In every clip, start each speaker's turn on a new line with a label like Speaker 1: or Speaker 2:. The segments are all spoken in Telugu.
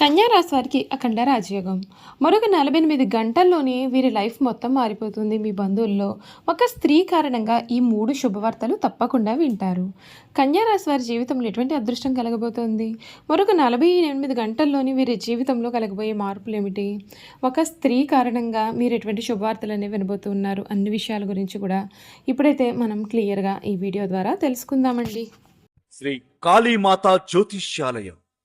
Speaker 1: కన్యా వారికి అఖండ రాజయోగం. మరొక నలభై ఎనిమిది గంటల్లోనే వీరి లైఫ్ మొత్తం మారిపోతుంది మీ బంధువుల్లో. ఒక స్త్రీ కారణంగా ఈ మూడు శుభవార్తలు తప్పకుండా వింటారు. కన్యా వారి జీవితంలో ఎటువంటి అదృష్టం కలగబోతుంది? మరొక నలభై ఎనిమిది గంటల్లోని వీరి జీవితంలో కలగబోయే మార్పులు ఏమిటి ఒక స్త్రీ కారణంగా మీరు ఎటువంటి శుభవార్తలు అనేవి వినబోతున్నారు అన్ని విషయాల గురించి కూడా ఇప్పుడైతే మనం క్లియర్గా ఈ వీడియో ద్వారా తెలుసుకుందామండి.
Speaker 2: శ్రీ కాళీమాత జ్యోతిష్యాలయం.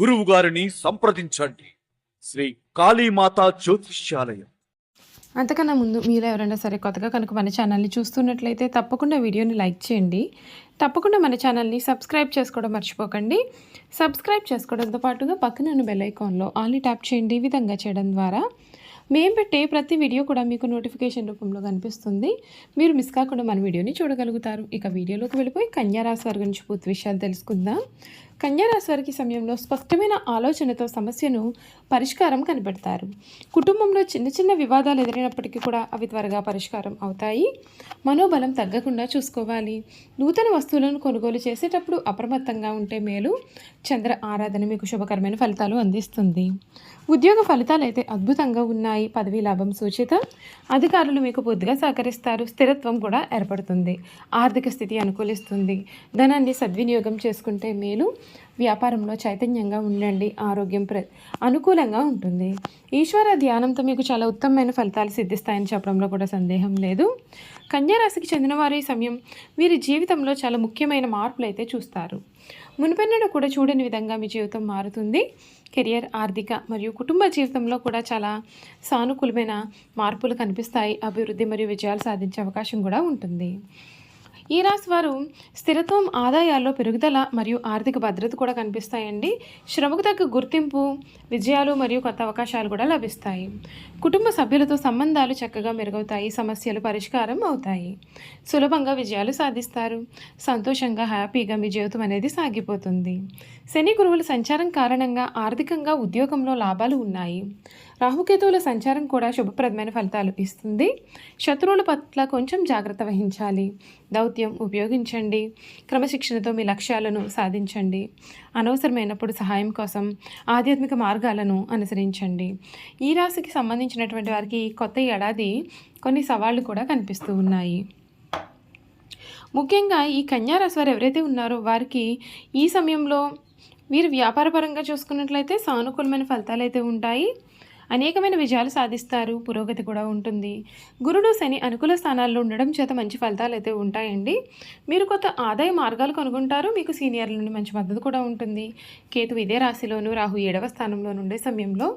Speaker 2: గురువు గారిని సంప్రదించండి. శ్రీ కాళీమాత జ్యోతిష్యాలయం.
Speaker 1: అంతకన్నా ముందు మీరు ఎవరైనా సరే కొత్తగా కనుక మన ఛానల్ని చూస్తున్నట్లయితే తప్పకుండా వీడియోని లైక్ చేయండి. తప్పకుండా మన ఛానల్ని సబ్స్క్రైబ్ చేసుకోవడం మర్చిపోకండి. సబ్స్క్రైబ్ చేసుకోవడంతో పాటుగా పక్కన ఉన్న బెల్ ఐకాన్లో ఆల్ని ట్యాప్ చేయండి ఈ విధంగా చేయడం ద్వారా. మేము పెట్టే ప్రతి వీడియో కూడా మీకు నోటిఫికేషన్ రూపంలో కనిపిస్తుంది. మీరు మిస్ కాకుండా మన వీడియోని చూడగలుగుతారు. ఇక వీడియోలోకి వెళ్ళిపోయి కన్యారాశి వారి గురించి పూర్తి విషయాలు తెలుసుకుందాం. కన్యారాశి వారికి సమయంలో స్పష్టమైన ఆలోచనతో సమస్యను పరిష్కారం కనిపెడతారు. కుటుంబంలో చిన్న చిన్న వివాదాలు ఎదురైనప్పటికీ కూడా అవి త్వరగా పరిష్కారం అవుతాయి. మనోబలం తగ్గకుండా చూసుకోవాలి. నూతన వస్తువులను కొనుగోలు చేసేటప్పుడు అప్రమత్తంగా ఉంటే మేలు. చంద్ర ఆరాధన మీకు శుభకరమైన ఫలితాలు అందిస్తుంది. ఉద్యోగ ఫలితాలు అయితే అద్భుతంగా ఉన్నాయి. పదవీ లాభం సూచిత. అధికారులు మీకు పూర్తిగా సహకరిస్తారు. స్థిరత్వం కూడా ఏర్పడుతుంది. ఆర్థిక స్థితి అనుకూలిస్తుంది. ధనాన్ని సద్వినియోగం చేసుకుంటే మేలు. వ్యాపారంలో చైతన్యంగా ఉండండి ఆరోగ్యం ప్ర అనుకూలంగా ఉంటుంది. ఈశ్వర ధ్యానంతో మీకు చాలా ఉత్తమమైన ఫలితాలు సిద్ధిస్తాయని చెప్పడంలో కూడా సందేహం లేదు. కన్యారాశికి చెందిన వారు ఈ సమయం వీరి జీవితంలో చాలా ముఖ్యమైన మార్పులు అయితే చూస్తారు. మునుపెన్నడూ కూడా చూడని విధంగా మీ జీవితం మారుతుంది. కెరియర్ ఆర్థిక మరియు కుటుంబ జీవితంలో కూడా చాలా సానుకూలమైన మార్పులు కనిపిస్తాయి. అభివృద్ధి మరియు విజయాలు సాధించే అవకాశం కూడా ఉంటుంది. ఈ రాశి వారు స్థిరత్వం ఆదాయాల్లో పెరుగుదల మరియు ఆర్థిక భద్రత కూడా కనిపిస్తాయండి. శ్రమకు తగ్గ గుర్తింపు విజయాలు మరియు కొత్త అవకాశాలు కూడా లభిస్తాయి. కుటుంబ సభ్యులతో సంబంధాలు చక్కగా మెరుగవుతాయి సమస్యలు పరిష్కారం అవుతాయి. సులభంగా విజయాలు సాధిస్తారు. సంతోషంగా హ్యాపీగా మీ జీవితం అనేది సాగిపోతుంది. శని గురువుల సంచారం కారణంగా ఆర్థికంగా ఉద్యోగంలో లాభాలు ఉన్నాయి. రాహుకేతువుల సంచారం కూడా శుభప్రదమైన ఫలితాలు ఇస్తుంది. శత్రువుల పట్ల కొంచెం జాగ్రత్త వహించాలి. దౌత్యం ఉపయోగించండి. క్రమశిక్షణతో మీ లక్ష్యాలను సాధించండి. అనవసరమైనప్పుడు సహాయం కోసం ఆధ్యాత్మిక మార్గాలను అనుసరించండి. ఈ రాశికి సంబంధించినటువంటి వారికి కొత్త ఏడాది కొన్ని సవాళ్ళు కూడా కనిపిస్తూ ఉన్నాయి. ముఖ్యంగా ఈ కన్యా రాశి వారు ఎవరైతే ఉన్నారో వారికి ఈ సమయంలో వీరు వ్యాపారపరంగా చూసుకున్నట్లయితే సానుకూలమైన ఫలితాలు అయితే ఉంటాయి. అనేకమైన విజయాలు సాధిస్తారు. పురోగతి కూడా ఉంటుంది. గురుడు శని అనుకూల స్థానాల్లో ఉండడం చేత మంచి ఫలితాలు అయితే ఉంటాయండి. మీరు కొత్త ఆదాయ మార్గాలు కనుగొంటారు. మీకు సీనియర్ల నుండి మంచి మద్దతు కూడా ఉంటుంది. కేతు ఇదే రాశిలోను రాహు ఏడవ స్థానంలో ఉండే సమయంలో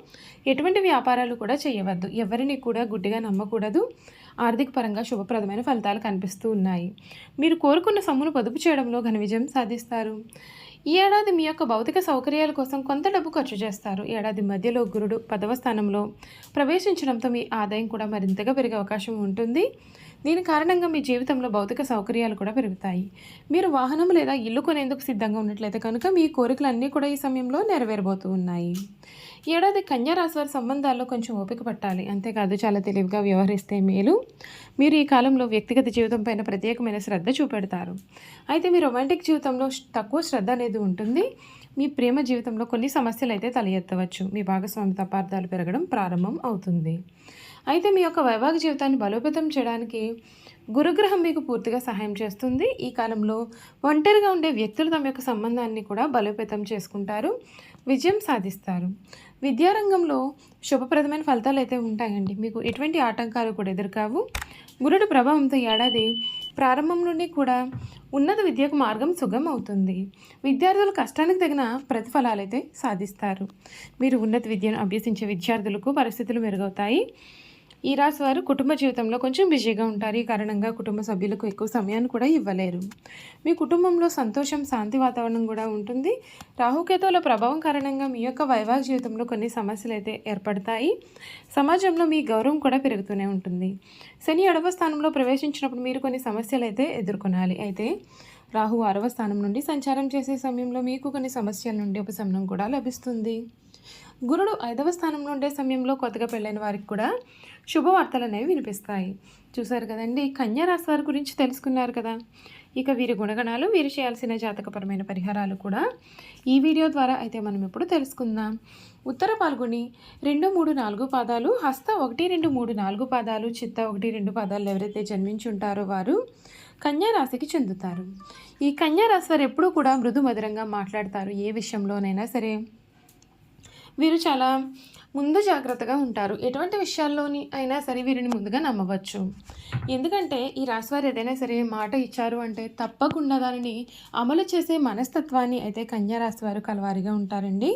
Speaker 1: ఎటువంటి వ్యాపారాలు కూడా చేయవద్దు. ఎవరిని కూడా గుడ్డిగా నమ్మకూడదు. ఆర్థిక పరంగా శుభప్రదమైన ఫలితాలు కనిపిస్తూ ఉన్నాయి. మీరు కోరుకున్న సొమ్మును పొదుపు చేయడంలో ఘన విజయం సాధిస్తారు. ఈ ఏడాది మీ యొక్క భౌతిక సౌకర్యాల కోసం కొంత డబ్బు ఖర్చు చేస్తారు. ఏడాది మధ్యలో గురుడు పదవ స్థానంలో ప్రవేశించడంతో మీ ఆదాయం కూడా మరింతగా పెరిగే అవకాశం ఉంటుంది. దీని కారణంగా మీ జీవితంలో భౌతిక సౌకర్యాలు కూడా పెరుగుతాయి. మీరు వాహనం లేదా ఇల్లు కొనేందుకు సిద్ధంగా ఉన్నట్లయితే కనుక మీ కోరికలన్నీ కూడా ఈ సమయంలో నెరవేరబోతూ ఉన్నాయి. ఏడాది కన్యా రాశి వారి సంబంధాల్లో కొంచెం ఓపిక పట్టాలి. అంతేకాదు చాలా తెలివిగా వ్యవహరిస్తే మేలు. మీరు ఈ కాలంలో వ్యక్తిగత జీవితం పైన ప్రత్యేకమైన శ్రద్ధ చూపెడతారు. అయితే మీ రొమాంటిక్ జీవితంలో తక్కువ శ్రద్ధ అనేది ఉంటుంది. మీ ప్రేమ జీవితంలో కొన్ని సమస్యలు అయితే తల ఎత్తవచ్చు మీ భాగస్వామి తపార్థాలు పెరగడం ప్రారంభం అవుతుంది. అయితే మీ యొక్క వైవాహిక జీవితాన్ని బలోపేతం చేయడానికి గురుగ్రహం మీకు పూర్తిగా సహాయం చేస్తుంది. ఈ కాలంలో ఒంటరిగా ఉండే వ్యక్తులు తమ యొక్క సంబంధాన్ని కూడా బలోపేతం చేసుకుంటారు. విజయం సాధిస్తారు. విద్యారంగంలో శుభప్రదమైన ఫలితాలు అయితే ఉంటాయండి. మీకు ఎటువంటి ఆటంకాలు కూడా ఎదురుకావు. గురుడు ప్రభావంతో ఏడాది ప్రారంభం నుండి కూడా ఉన్నత విద్యకు మార్గం సుగం అవుతుంది. విద్యార్థులు కష్టానికి తగిన ప్రతిఫలాలు అయితే సాధిస్తారు. మీరు ఉన్నత విద్యను అభ్యసించే విద్యార్థులకు పరిస్థితులు మెరుగవుతాయి. ఈ రాశి వారు కుటుంబ జీవితంలో కొంచెం బిజీగా ఉంటారు. ఈ కారణంగా కుటుంబ సభ్యులకు ఎక్కువ సమయాన్ని కూడా ఇవ్వలేరు. మీ కుటుంబంలో సంతోషం శాంతి వాతావరణం కూడా ఉంటుంది. రాహుకేతువుల ప్రభావం కారణంగా మీ యొక్క వైవాహిక జీవితంలో కొన్ని సమస్యలు అయితే ఏర్పడతాయి. సమాజంలో మీ గౌరవం కూడా పెరుగుతూనే ఉంటుంది. శని అడవ స్థానంలో ప్రవేశించినప్పుడు మీరు కొన్ని సమస్యలు అయితే ఎదుర్కొనాలి. అయితే రాహు ఆరవ స్థానం నుండి సంచారం చేసే సమయంలో మీకు కొన్ని సమస్యల నుండి ఉపశమనం కూడా లభిస్తుంది. గురుడు ఐదవ స్థానంలో ఉండే సమయంలో కొత్తగా పెళ్ళైన వారికి కూడా శుభవార్తలు అనేవి వినిపిస్తాయి. చూశారు కదండి కన్యా రాశి వారి గురించి తెలుసుకున్నారు కదా. ఇక వీరి గుణగణాలు వీరు చేయాల్సిన జాతకపరమైన పరిహారాలు కూడా ఈ వీడియో ద్వారా అయితే మనం ఇప్పుడు తెలుసుకుందాం. ఉత్తర పాల్గొని రెండు మూడు నాలుగు పాదాలు హస్త ఒకటి రెండు మూడు నాలుగు పాదాలు చిత్త ఒకటి రెండు పాదాలు ఎవరైతే జన్మించి ఉంటారో వారు కన్యా రాశికి చెందుతారు. ఈ కన్యా రాశి వారు ఎప్పుడూ కూడా మృదు మధురంగా మాట్లాడతారు ఏ విషయంలోనైనా సరే. వీరు చాలా ముందు జాగ్రత్తగా ఉంటారు. ఎటువంటి విషయాల్లోని అయినా సరే వీరిని ముందుగా నమ్మవచ్చు. ఎందుకంటే ఈ రాశి వారు ఏదైనా సరే మాట ఇచ్చారు అంటే తప్పకుండా దానిని అమలు చేసే మనస్తత్వాన్ని అయితే కన్యా రాశివారు కలవారిగా ఉంటారండి.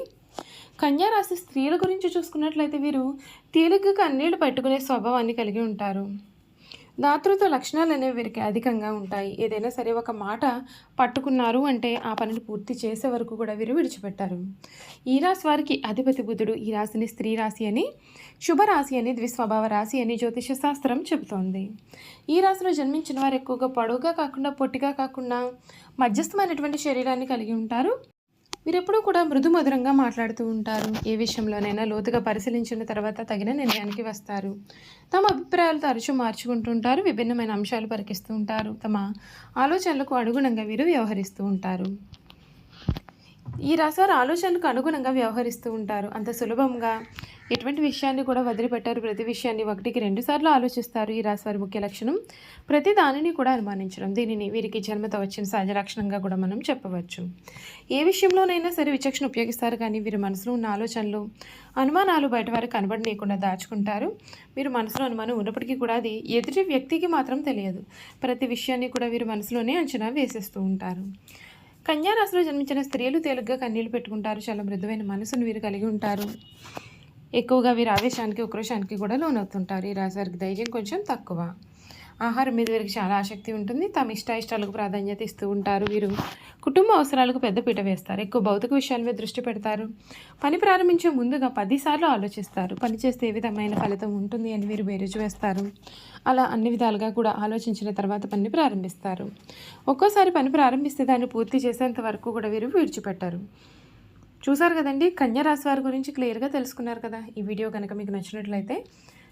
Speaker 1: కన్యా రాశి స్త్రీల గురించి చూసుకున్నట్లయితే వీరు తేలికగా కన్నీళ్ళు పట్టుకునే స్వభావాన్ని కలిగి ఉంటారు. దాతృత్వ లక్షణాలు అనేవి వీరికి అధికంగా ఉంటాయి. ఏదైనా సరే ఒక మాట పట్టుకున్నారు అంటే ఆ పనిని పూర్తి చేసే వరకు కూడా వీరు విడిచిపెట్టారు. ఈ రాశి వారికి అధిపతి బుధుడు. ఈ రాశిని స్త్రీ రాశి అని శుభరాశి అని ద్విస్వభావ రాశి అని జ్యోతిష శాస్త్రం చెబుతోంది. ఈ రాశిలో జన్మించిన వారు ఎక్కువగా పొడవుగా కాకుండా పొట్టిగా కాకుండా మధ్యస్థమైనటువంటి శరీరాన్ని కలిగి ఉంటారు. మీరెప్పుడూ కూడా మృదు మధురంగా మాట్లాడుతూ ఉంటారు. ఏ విషయంలోనైనా లోతుగా పరిశీలించిన తర్వాత తగిన నిర్ణయానికి వస్తారు. తమ అభిప్రాయాలు తరచూ మార్చుకుంటుంటారు విభిన్నమైన అంశాలు పరికిస్తూ ఉంటారు. తమ ఆలోచనలకు అనుగుణంగా వీరు వ్యవహరిస్తూ ఉంటారు. ఈ రాశివారు ఆలోచనలకు అనుగుణంగా వ్యవహరిస్తూ ఉంటారు. అంత సులభంగా ఎటువంటి విషయాన్ని కూడా వదిలిపెట్టారు. ప్రతి విషయాన్ని ఒకటికి రెండుసార్లు ఆలోచిస్తారు. ఈ రాశివారి ముఖ్య లక్షణం ప్రతి దానిని కూడా అనుమానించడం. దీనిని వీరికి జన్మతో వచ్చిన సహజ లక్షణంగా కూడా మనం చెప్పవచ్చు. ఏ విషయంలోనైనా సరే విచక్షణ ఉపయోగిస్తారు. కానీ వీరి మనసులో ఉన్న ఆలోచనలు అనుమానాలు బయట వారు కనబడనీయకుండా దాచుకుంటారు. మీరు మనసులో అనుమానం ఉన్నప్పటికీ కూడా అది ఎదుటి వ్యక్తికి మాత్రం తెలియదు. ప్రతి విషయాన్ని కూడా వీరు మనసులోనే అంచనా వేసేస్తూ ఉంటారు. కన్యారాశిలో జన్మించిన స్త్రీలు తేలిగ్గా కన్నీళ్ళు పెట్టుకుంటారు. చాలా మృదువైన మనసును వీరు కలిగి ఉంటారు. ఎక్కువగా వీరు ఆవేశానికి ఉక్రోశానికి కూడా లోనవుతుంటారు. ఈ రాశి వారికి ధైర్యం కొంచెం తక్కువ. ఆహారం మీద వీరికి చాలా ఆసక్తి ఉంటుంది. తమ ఇష్ట ఇష్టాలకు ప్రాధాన్యత ఇస్తూ ఉంటారు. వీరు కుటుంబ అవసరాలకు పెద్దపీట వేస్తారు. ఎక్కువ భౌతిక విషయాల మీద దృష్టి పెడతారు. పని ప్రారంభించే ముందుగా పదిసార్లు ఆలోచిస్తారు. పని చేస్తే ఏ విధమైన ఫలితం ఉంటుంది అని వీరు బేరుజు వేస్తారు. అలా అన్ని విధాలుగా కూడా ఆలోచించిన తర్వాత పని ప్రారంభిస్తారు. ఒక్కోసారి పని ప్రారంభిస్తే దాన్ని పూర్తి చేసేంత వరకు కూడా వీరు విడిచిపెట్టారు. చూసారు కదండి? కన్యా రాశి వారి గురించి క్లియర్గా తెలుసుకున్నారు కదా? ఈ వీడియో కనుక మీకు నచ్చినట్లయితే